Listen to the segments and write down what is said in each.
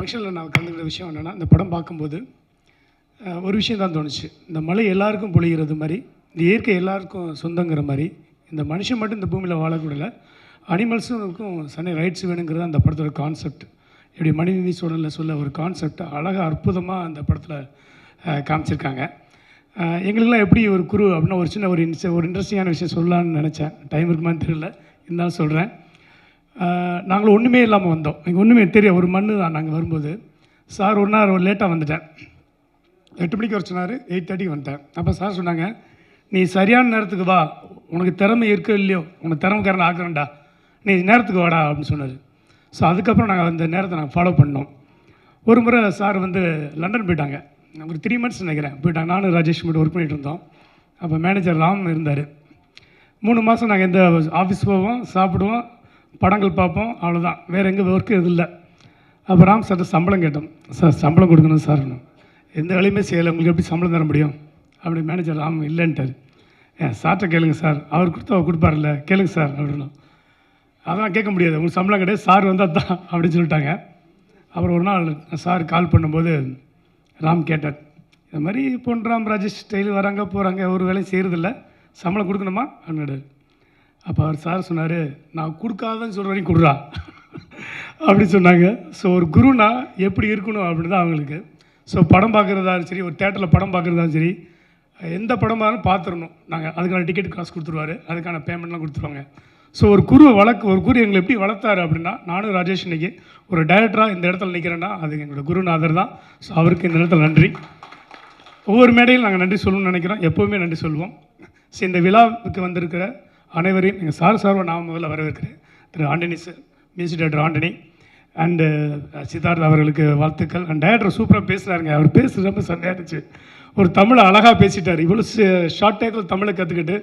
ஃபங்க்ஷனில் நான் கலந்துக்கிற விஷயம் என்னென்னா இந்த படம் பார்க்கும்போது ஒரு விஷயம் தான் தோணுச்சு. இந்த மலை எல்லாருக்கும் பொழிகிறது மாதிரி இந்த இயற்கை எல்லாருக்கும் சொந்தங்கிற மாதிரி இந்த மனுஷன் மட்டும் இந்த பூமியில் வாழக்கூடல அனிமல்ஸுக்கும் சனி ரைட்ஸ் வேணுங்கிறது அந்த படத்தோட கான்செப்ட் இப்படி மனிதநீதி சூழலில் சொல்ல ஒரு கான்செப்ட் அழகாக அற்புதமாக அந்த படத்தில் காமிச்சிருக்காங்க. எங்களுக்கெல்லாம் எப்படி ஒரு குரு அப்படின்னா ஒரு சின்ன ஒரு இன்ஸ் ஒரு இன்ட்ரெஸ்டிங்கான விஷயம் சொல்லலான்னு நினச்சேன். டைம் இருக்குமான்னு தெரியல. இருந்தாலும் சொல்கிறேன் நாங்கள் ஒன்றுமே இல்லாமல் வந்தோம். எங்கள் ஒன்றுமே தெரியும் ஒரு மண்ணு தான் நாங்கள் வரும்போது. சார் ஒரு நாள் லேட்டாக வந்துட்டேன் எட்டு மணிக்கு வர சொன்னார். எயிட் தேர்ட்டிக்கு வந்துட்டேன் அப்போ சார் சொன்னாங்க நீ சரியான நேரத்துக்கு வா. உனக்கு திறமை இருக்கோ இல்லையோ உனக்கு திறமைக்காரன் ஆக்குறேன்டா. நீ நேரத்துக்கு வாடா அப்படின்னு சொன்னார். ஸோ அதுக்கப்புறம் நாங்கள் அந்த நேரத்தை நாங்கள் ஃபாலோ பண்ணோம். ஒரு முறை சார் வந்து லண்டன் போயிட்டாங்க. ஒரு த்ரீ மந்த்ஸ் நினைக்கிறேன். போயிட்டாங்க. நானும் ராஜேஷ் மட்டும் ஒர்க் பண்ணிகிட்டு இருந்தோம். அப்போ மேனேஜர் ராம் இருந்தார். மூணு மாதம் நாங்கள் எந்த ஆஃபீஸ் போவோம் சாப்பிடுவோம். படங்கள் பார்ப்போம் அவ்வளோதான் வேறு எங்கே ஒர்க்கு எதுவும் இல்லை. அப்புறம் ராம் சம்பளம் கேட்டோம். சார் சம்பளம் கொடுக்கணும் சார். எந்த வேலையுமே செய்யலை. உங்களுக்கு எப்படி சம்பளம் தர முடியும்? அப்படி மேனேஜர் ராம் இல்லைன்ட்டார். ஏன் சார்ட்டை கேளுங்க சார். அவர் கொடுத்தா அவர் கொடுப்பார்ல கேளுங்க சார். அப்படின்னு. அதெல்லாம் கேட்க முடியாது. உங்களுக்கு சம்பளம் கிடையாது. சார் வந்தால் தான். அப்படின்னு சொல்லிட்டாங்க. அப்புறம் ஒரு நாள் சார் கால் பண்ணும்போது ராம் கேட்டார். இது மாதிரி பொன் ராம் ராஜேஷ் டெய்லி வராங்க போகிறாங்க ஒரு வேலையும் செய்கிறதில்ல சம்பளம் கொடுக்கணுமா? அப்படின்னாரு. அப்போ அவர் சார் சொன்னார் நான் கொடுக்காதன்னு சொல்கிற வரைக்கும் கொடுறா. அப்படி சொன்னாங்க. ஸோ ஒரு குருனா எப்படி இருக்கணும் அப்படின்னு தான் அவங்களுக்கு. ஸோ படம் பார்க்குறதாலும் சரி ஒரு தேட்டரில் படம் பார்க்குறதாலும் சரி எந்த படமாலும் பார்த்துடணும் நாங்கள் அதுக்கான டிக்கெட் காசு கொடுத்துருவாரு. அதுக்கான பேமெண்ட்லாம் கொடுத்துருவாங்க. ஸோ ஒரு குருவை வளர்க்கு ஒரு குரு எங்களை எப்படி வளர்த்தாரு அப்படின்னா நானும் ராஜேஷ் இன்னைக்கு ஒரு டைரக்டராக இந்த இடத்துல நிற்கிறேன்னா அது எங்களோட குருநாதர் தான். ஸோ அவருக்கு இந்த இடத்துல நன்றி. ஒவ்வொரு மேடையில் நாங்கள் நன்றி சொல்லணும்னு நினைக்கிறோம். எப்போவுமே நன்றி சொல்லுவோம் ஸோ இந்த விழாவுக்கு வந்திருக்கிற அனைவரையும் எங்கள் சார் சார்வை நான் முதல்ல வரவேற்கிறேன். திரு Antony sir music director Antony and Siddharth அவர்களுக்கு வாழ்த்துக்கள். அண்ட் டேரக்டர் சூப்பராக பேசுகிறாருங்க அவர் பேசுறது ரொம்ப செம்மையா இருந்துச்சு. ஒரு தமிழை அழகாக பேசிட்டார். இவ்வளோ ஷார்ட் டேக்கில் தமிழை கற்றுக்கிட்டு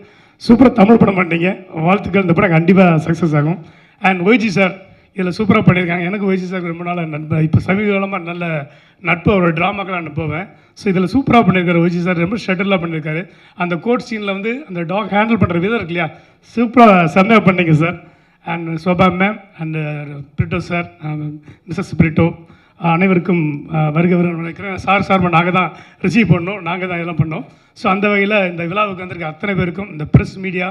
சூப்பராக தமிழ் படம் பண்ணீங்க. வாழ்த்துக்கள். இந்த படம் கண்டிப்பாக சக்ஸஸ் ஆகும். அண்ட் ஒய்ஜி சார் இதில் சூப்பராக பண்ணியிருக்காங்க. எனக்கு ஒய்ஜி சார் ரொம்ப நாள் நண்பர் இப்போ சமீப காலமாக நல்ல நட்பு அவரோட ட்ராமாக்கெல்லாம் நான் போவேன். ஸோ இதில் சூப்பராக பண்ணியிருக்காரு ஓஜி சார். ரொம்ப ஷட்டிலாக பண்ணியிருக்காரு. அந்த கோட் சீனில் வந்து அந்த டாக் ஹேண்டில் பண்ணுற விதம் இருக்கு இல்லையா? சூப்பராக செம்மையாக பண்ணிங்க sir. And Shobha ma'am and Britto sir Mrs Britto அனைவருக்கும் அஹ், வருக வருக நினைக்கிறேன். சார் சார் நாங்கள் தான் ரிசீவ் பண்ணோம். நாங்கள் தான் இதெல்லாம் பண்ணோம். ஸோ அந்த வகையில் இந்த விழாவுக்கு வந்திருக்க அத்தனை பேருக்கும் இந்த ப்ரெஸ் மீடியா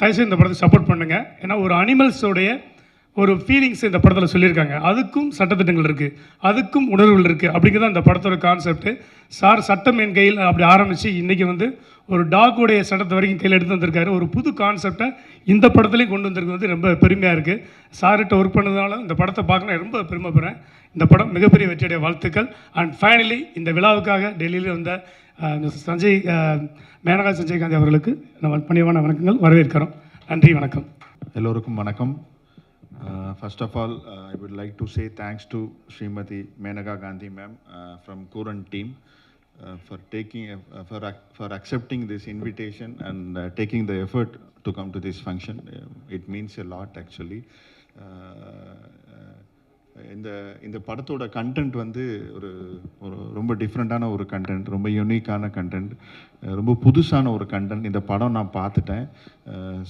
தயவுசெய்து இந்த படத்தை சப்போர்ட் பண்ணுங்கள் ஏன்னா ஒரு அனிமல்ஸோடைய ஒரு ஃபீலிங்ஸ் இந்த படத்தில் சொல்லியிருக்காங்க. அதுக்கும் சட்டத்திட்டங்கள் இருக்குது அதுக்கும் உணர்வுகள் இருக்குது அப்படிங்கிறத இந்த படத்தோட கான்செப்ட் சார் சட்டம் என் கையில் அப்படி ஆரம்பித்து இன்றைக்கி வந்து ஒரு டாக்குடைய சட்டத்தை வரைக்கும் கையில் எடுத்து வந்திருக்காரு. ஒரு புது கான்செப்டை இந்த படத்துலையும் கொண்டு வந்திருக்கு வந்து ரொம்ப பெருமையாக இருக்குது சார்கிட்ட ஒர்க் பண்ணதுனால இந்த படத்தை பார்க்க ரொம்ப பெருமைப்படுறேன். இந்த படம் மிகப்பெரிய வெற்றியுடைய வாழ்த்துக்கள். அண்ட் ஃபைனலி இந்த விழாவுக்காக டெல்லியில் வந்த சஞ்சய் மேனகா சஞ்சய் காந்தி மேனகா அவர்களுக்கு நம்ம பணிவான வணக்கங்கள் வரவேற்கிறோம். நன்றி வணக்கம். எல்லோருக்கும் வணக்கம். Uh, first of all, uh, I would like to say thanks to Srimati Menaka Gandhi ma'am uh, from Kuran team uh, for taking uh, for for accepting this invitation and uh, taking the effort to come to this function. it means a lot actually. இந்த இந்த படத்தோட content வந்து ஒரு ஒரு ரொம்ப டிஃப்ரெண்ட்டான ஒரு content ரொம்ப யூனிக்கான கண்டென்ட் ரொம்ப புதுசான ஒரு கண்டென்ட் இந்த படம் நான் பார்த்துட்டேன்.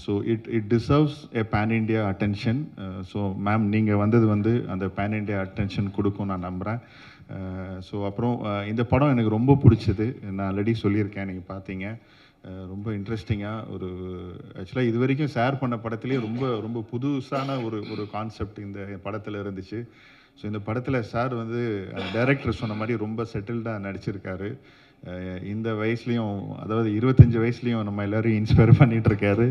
So it it deserves a pan India attention so ma'am நீங்கள் வந்தது வந்து அந்த பேன் இண்டியா அட்டென்ஷன் கொடுக்கும் நான் நம்புகிறேன் ஸோ அப்புறம் இந்த படம் எனக்கு ரொம்ப பிடிச்சது. நான் ஆல்ரெடி சொல்லியிருக்கேன் நீங்கள் பார்த்தீங்க. ரொம்ப இன்ட்ரெஸ்டிங்காக ஒரு ஆக்சுவலாக இது வரைக்கும் ஷேர் பண்ண படத்துலேயே ரொம்ப ரொம்ப புதுசான ஒரு ஒரு கான்செப்ட் இந்த படத்தில் இருந்துச்சு. ஸோ இந்த படத்தில் சார் வந்து டைரக்டர் சொன்ன மாதிரி ரொம்ப செட்டில்டாக நடிச்சிருக்காரு. இந்த வயசுலேயும் அதாவது இருபத்தஞ்சி வயசுலேயும் நம்ம எல்லோரும் இன்ஸ்பயர் பண்ணிகிட்டு இருக்காரு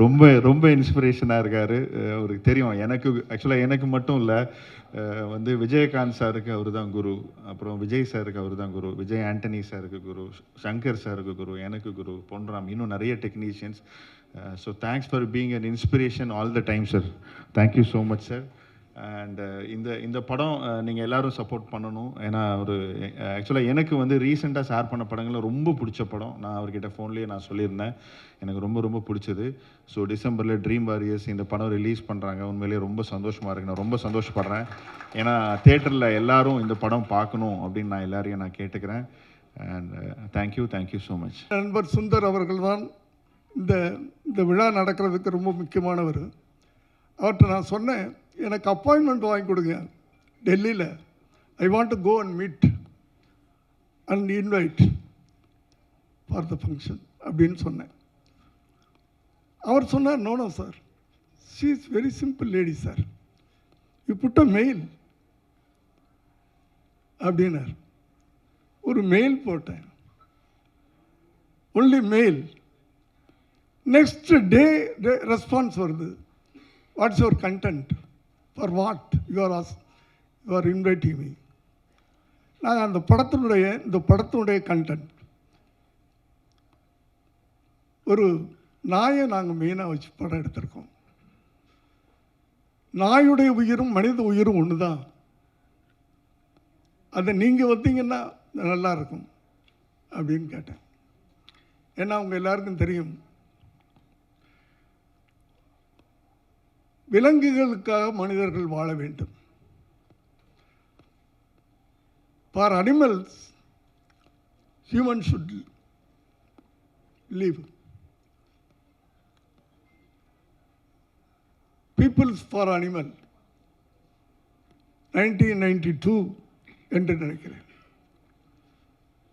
ரொம்ப ரொம்ப இன்ஸ்பிரேஷனாக இருக்கார். அவருக்கு தெரியும். எனக்கு ஆக்சுவலாக எனக்கு மட்டும் இல்லை வந்து விஜயகாந்த் சாருக்கு அவர் தான் குரு. அப்புறம் விஜய் சாருக்கு அவர் தான் குரு. விஜய் ஆண்டனி சாருக்கு குரு. சங்கர் சாருக்கு குரு. எனக்கு குரு. பொன்ராம். இன்னும் நிறைய technicians so thanks for being an inspiration all the time sir thank you so much sir and uh, இந்த இந்த படம் uh, நீங்கள் எல்லோரும் சப்போர்ட் பண்ணணும். ஏன்னா ஒரு ஆக்சுவலாக எனக்கு வந்து ரீசெண்டாக ஷேர் பண்ண படங்களில் ரொம்ப பிடிச்ச படம். நான் அவர்கிட்ட ஃபோன்லேயே நான் சொல்லியிருந்தேன். எனக்கு ரொம்ப ரொம்ப பிடிச்சது. ஸோ டிசம்பரில் ட்ரீம் வாரியர்ஸ் இந்த படம் ரிலீஸ் பண்ணுறாங்க உண்மையிலேயே ரொம்ப சந்தோஷமாக இருக்கு. நான் ரொம்ப சந்தோஷப்படுறேன். ஏன்னா தேட்டரில் எல்லோரும் இந்த படம் பார்க்கணும் அப்படின்னு நான் எல்லாரையும் நான் கேட்டுக்கிறேன். And thank you thank you so much நண்பர் சுந்தர் அவர்கள் தான் இந்த இந்த விழா நடக்கிறதுக்கு ரொம்ப முக்கியமானவர். அவர்கிட்ட நான் சொன்னேன். எனக்கு அப்பாயின்மெண்ட் வாங்கி கொடுங்க. டெல்லியில் I want to go and meet and invite for the function அப்படின்னு சொன்னேன். அவர் சொன்னார் no no sir she is very simple lady sir you put a mail அப்படின்னார். ஒரு மெயில் போட்டேன். Only mail next day response வருது. What's your content for what you are as you are inviting me நாங்கள் அந்த படத்தினுடைய இந்த படத்தினுடைய content ஒரு நாயை நாங்கள் மெயினாக வச்சு படம் எடுத்திருக்கோம். நாயுடைய உயிரும் மனித உயிரும் ஒன்று தான் அதை நீங்கள் வந்தீங்கன்னா நல்லா இருக்கும் அப்படின்னு கேட்டேன். ஏன்னா அவங்க எல்லாருக்கும் தெரியும் விலங்குகளுக்காக மனிதர்கள் வாழ வேண்டும். For animals human should leave peoples for animal nineteen ninety two என்று நினைக்கிறேன்.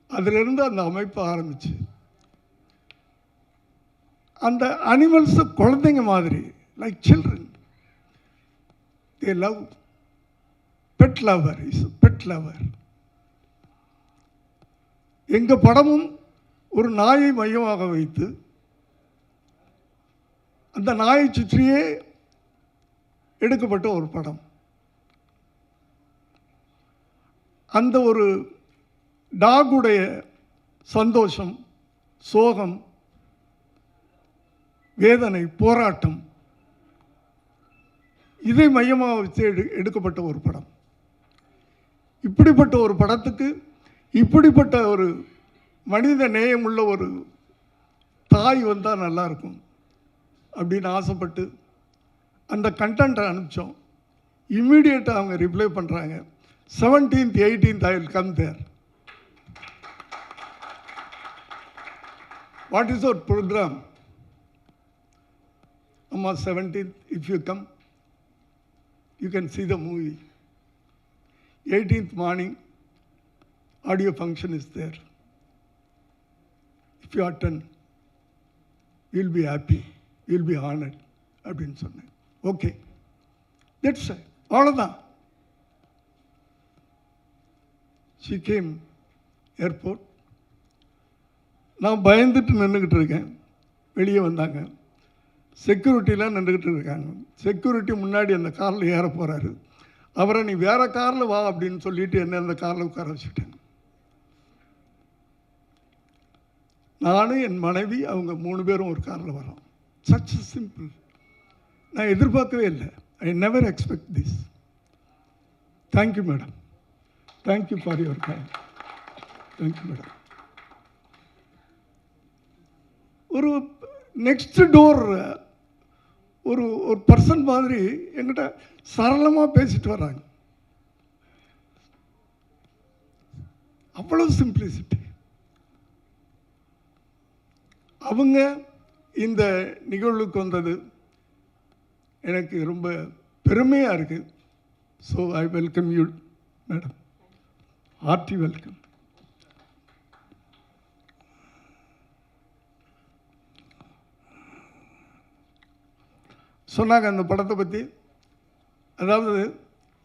அதிலிருந்து அந்த அமைப்பு ஆரம்பிச்சு அந்த அனிமல்ஸை குழந்தைங்க மாதிரி like children a love pet lover is pet lover எங்கள் படமும் ஒரு நாயை மையமாக வைத்து அந்த நாயை சுற்றியே எடுக்கப்பட்ட ஒரு படம். அந்த ஒரு டாகுடைய சந்தோஷம் சோகம் வேதனை போராட்டம் இதை மையமாக வச்சு எடு எடுக்கப்பட்ட ஒரு படம். இப்படிப்பட்ட ஒரு படத்துக்கு இப்படிப்பட்ட ஒரு மனித நேயமுள்ள ஒரு தாய் வந்தால் நல்லாயிருக்கும் அப்படின்னு ஆசைப்பட்டு அந்த கண்டென்ட்டை அனுப்பிச்சோம். இம்மீடியட்டாக அவங்க ரிப்ளை பண்ணுறாங்க seventeenth eighteenth I will come there what is our programme அம்மா seventeenth if you come you can see the movie eighteenth morning audio function is there if you attend will be happy will be honoured அப்படின்னு சொன்னேன். Okay that's அவ்வளோதான் she came airport நான் பயந்துட்டு நின்றுக்கிட்டு இருக்கேன். வெளியே வந்தாங்க. செக்யூரிட்டிலாம் நின்றுக்கிட்டு இருக்காங்க. செக்யூரிட்டி முன்னாடி அந்த காரில் ஏற போகிறாரு அவரை நீ வேறு காரில் வா அப்படின்னு சொல்லிட்டு என்ன அந்த காரில் உட்கார வச்சுட்டேன். நானும் என் மனைவி அவங்க மூணு பேரும் ஒரு காரில் வரோம். சச் சிம்பிள் நான் எதிர்பார்க்கவே இல்லை. I never expect this thank you madam thank you for your time thank you madam ஒரு நெக்ஸ்ட் டோர் ஒரு ஒரு பர்சன் மாதிரி என்கிட்ட சரளமாக பேசிட்டு வர்றாங்க. அவ்வளோ சிம்பிளிசிட்டி அவங்க இந்த நிகழ்வுக்கு வந்தது எனக்கு ரொம்ப பெருமையாக இருக்குது so I welcome you madam RD welcome சொன்னாங்க அந்த படத்தை பற்றி அதாவது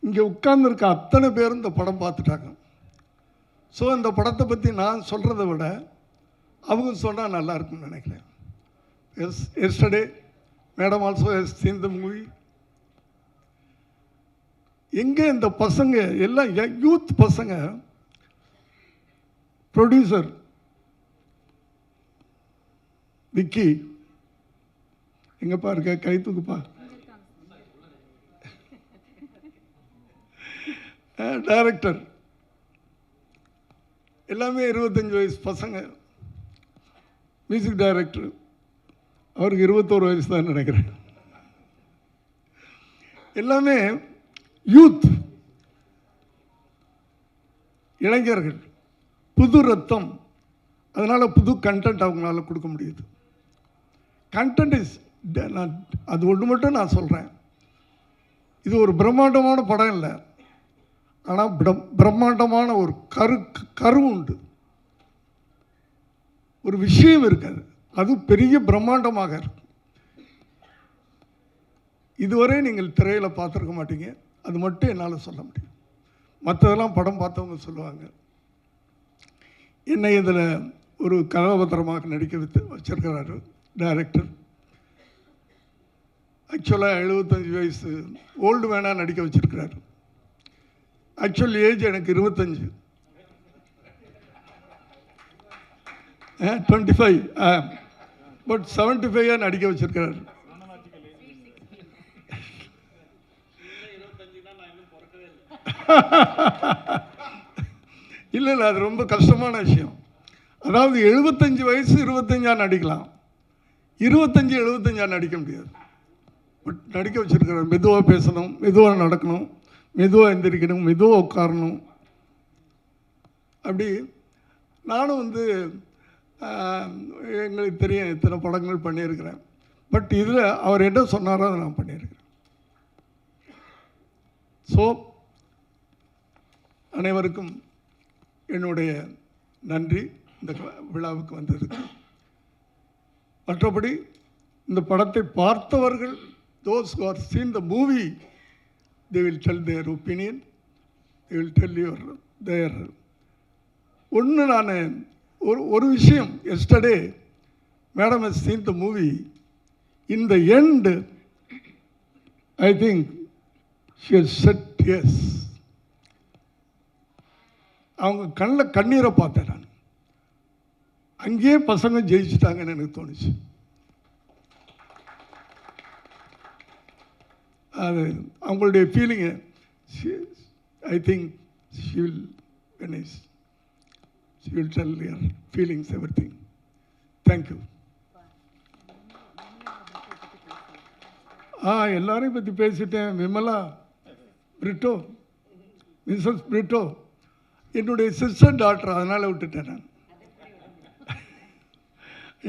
இங்கே உட்கார்ந்துருக்க அத்தனை பேரும் இந்த படம் பார்த்துட்டாங்க. ஸோ இந்த படத்தை பற்றி நான் சொல்கிறத விட அவங்க சொன்னால் நல்லா இருக்கும்னு நினைக்கிறேன். Yes yesterday madam also has seen the movie எங்கே இந்த பசங்க எல்லாம் யூத் பசங்க ப்ரொடியூசர் விக்கி எங்கப்பா இருக்க? கை தூக்குப்பா. டைரக்டர் எல்லாமே இருபத்தஞ்சி வயசு பசங்க. மியூசிக் டைரக்டர் அவருக்கு இருபத்தோரு வயசு தான் நினைக்கிறேன். எல்லாமே யூத் இளைஞர்கள். புது ரத்தம். அதனால் புது கண்டென்ட் அவங்களால கொடுக்க முடியுது. கண்டென்ட் இஸ் நான் அது ஒன்று மட்டும் நான் சொல்கிறேன் இது ஒரு பிரம்மாண்டமான படம் இல்லை. ஆனால் பிரம் பிரம்மாண்டமான ஒரு கரு கரு உண்டு. ஒரு விஷயம் இருக்காது. அது பெரிய பிரம்மாண்டமாக இருக்கும். இதுவரை நீங்கள் திரையில் பார்த்துருக்க மாட்டீங்க. அது மட்டும் என்னால் சொல்ல முடியும். மற்றதெல்லாம் படம் பார்த்தவங்க சொல்லுவாங்க. என்னை இதில் ஒரு கதாபாத்திரமாக நடிக்க வைத்து வச்சிருக்கிறாரு டைரக்டர் ஆக்சுவலாக எழுபத்தஞ்சி வயசு ஓல்டு மேனாக நடிக்க வச்சுருக்கிறார். ஆக்சுவல் ஏஜ் எனக்கு இருபத்தஞ்சு. டுவெண்ட்டி ஃபைவ் பட் செவன்ட்டி ஃபைவாக நடிக்க வச்சுருக்கிறார். இல்லை இல்லை அது ரொம்ப கஷ்டமான விஷயம். அதாவது எழுபத்தஞ்சு வயசு இருபத்தஞ்சா நடிக்கலாம். இருபத்தஞ்சு எழுபத்தஞ்சா நடிக்க முடியாது. நடிக்க வச்சிருக்கிறார் மெதுவாக பேசணும் மெதுவாக நடக்கணும் மெதுவாக எந்திரிக்கணும் மெதுவாக உட்காரணும். அப்படி நானும் வந்து எங்களுக்கு தெரியும் இத்தனை படங்கள் பண்ணியிருக்கிறேன். பட் இதில் அவர் என்ன சொன்னாரோ அதை நான் பண்ணியிருக்கிறேன். ஸோ அனைவருக்கும் என்னுடைய நன்றி. இந்த விழாவுக்கு வந்ததுக்கு. மற்றபடி இந்த படத்தை பார்த்தவர்கள் those who have seen the movie, they will tell their opinion, they will tell your, their. ஒன்று நான் ஒரு ஒரு விஷயம் yesterday madam has seen the movie in the end I think she said yes அவங்க கண்ணில் கண்ணீரை பார்த்தேன் நான் அங்கேயே பசங்க ஜெயிச்சுட்டாங்கன்னு எனக்கு தோணுச்சு அது அவங்களுடைய feeling I think she will vanish she will tell her feelings everything thank you ஆ எல்லாரையும் பற்றி பேசிட்டேன். விமலா பிரிட்டோ மிஸ்ஸஸ் பிரிட்டோ என்னுடைய சிஸ்டர் டாக்டர் அதனால் விட்டுட்டேன் நான்.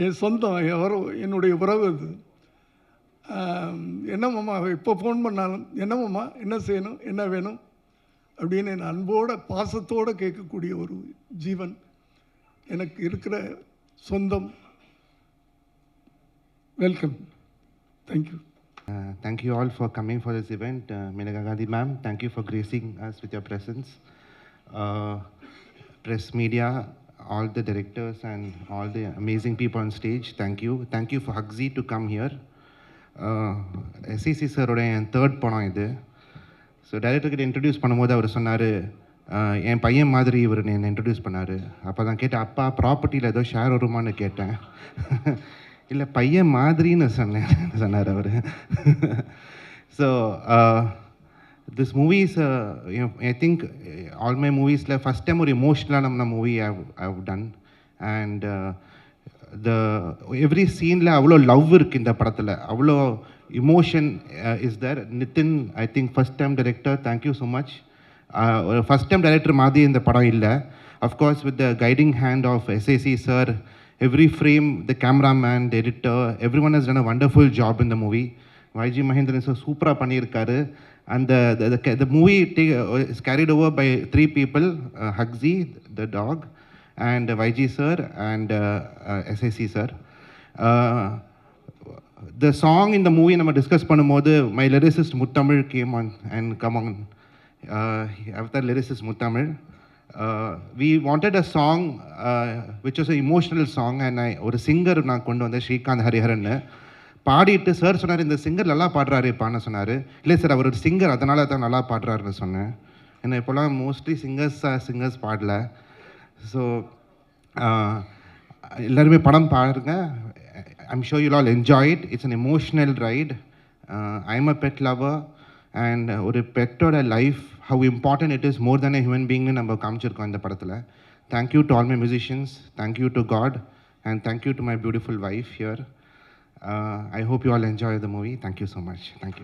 என் சொந்தம் எவரோ என்னுடைய உறவு அது. ஆம், என்னம்மாம்மா இப்போ ஃபோன் பண்ணாலும் என்னம்மாம்மா என்ன செய்யணும் என்ன வேணும் அப்படின்னு என் அன்போட பாசத்தோடு கேட்கக்கூடிய ஒரு ஜீவன் எனக்கு இருக்கிற சொந்தம் welcome thank you Uh, thank you all for coming for this event. Uh, Menaka Gandhi ma'am, thank you for gracing us with your presence. Uh, press media, all the directors and all the amazing people on stage, thank you. Thank you for Hugzy to come here. SEC சாரோட என் third படம் இது. So டைரக்டர்கிட்ட introduce பண்ணும்போது அவர் சொன்னார் என் பையன் மாதிரி இவர் என்னை இன்ட்ரடியூஸ் பண்ணார். அப்போ தான் கேட்டேன் அப்பா ப்ராப்பர்ட்டியில் ஏதோ ஷேர் வருமான்னு கேட்டேன். இல்லை பையன் மாதிரின்னு சொன்னேன் சொன்னார் அவர். So this movies I think all my மூவிஸில் first time ஒரு எமோஷ்னலாக நம்ம movie how done and the every சீனில் அவ்வளோ லவ் இருக்குது இந்த படத்தில். அவ்வளோ emotion is there Nithin I think first time director thank you so much ஒரு ஃபஸ்ட் டைம் டைரக்டர் மாதிரி இந்த படம் இல்லை. Of course with the guiding hand of SAC sir every frame the cameraman the editor everyone is done a wonderful job இந்த movie YG Mahendran sir சூப்பராக பண்ணியிருக்காரு. அந்த the movie is carried over by three people Hugzy the dog and YG sir and SSC sir the song இந்த movie நம்ம discuss பண்ணும்போது my lyricist Muthamizh came on and come on Avatar lyricist Muthamizh we wanted a song which was a emotional song and I ஒரு singer நான் கொண்டு வந்தேன் ஸ்ரீகாந்த் ஹரிஹரன்னு. பாடிட்டு sir சொன்னார் இந்த சிங்கர் நல்லா பாடுறாருப்பான்னு சொன்னார். இல்லை சார் அவர் ஒரு சிங்கர் அதனால தான் நல்லா பாடுறாருன்னு சொன்னேன். ஏன்னா இப்போல்லாம் மோஸ்ட்லி சிங்கர்ஸ் சிங்கர்ஸ் பாடல. ஸோ எல்லாருமே படம் பாருங்க. I'm sure you all enjoy it it's an emotional right I'm a pet lover and ஒரு பெட்டோட life how important it is more than a human பீங்னு நம்ம காமிச்சிருக்கோம் இந்த படத்தில். Thank you to all my musicians thank you to God and thank you to my beautiful wife here I hope you all enjoy the movie thank you so much thank you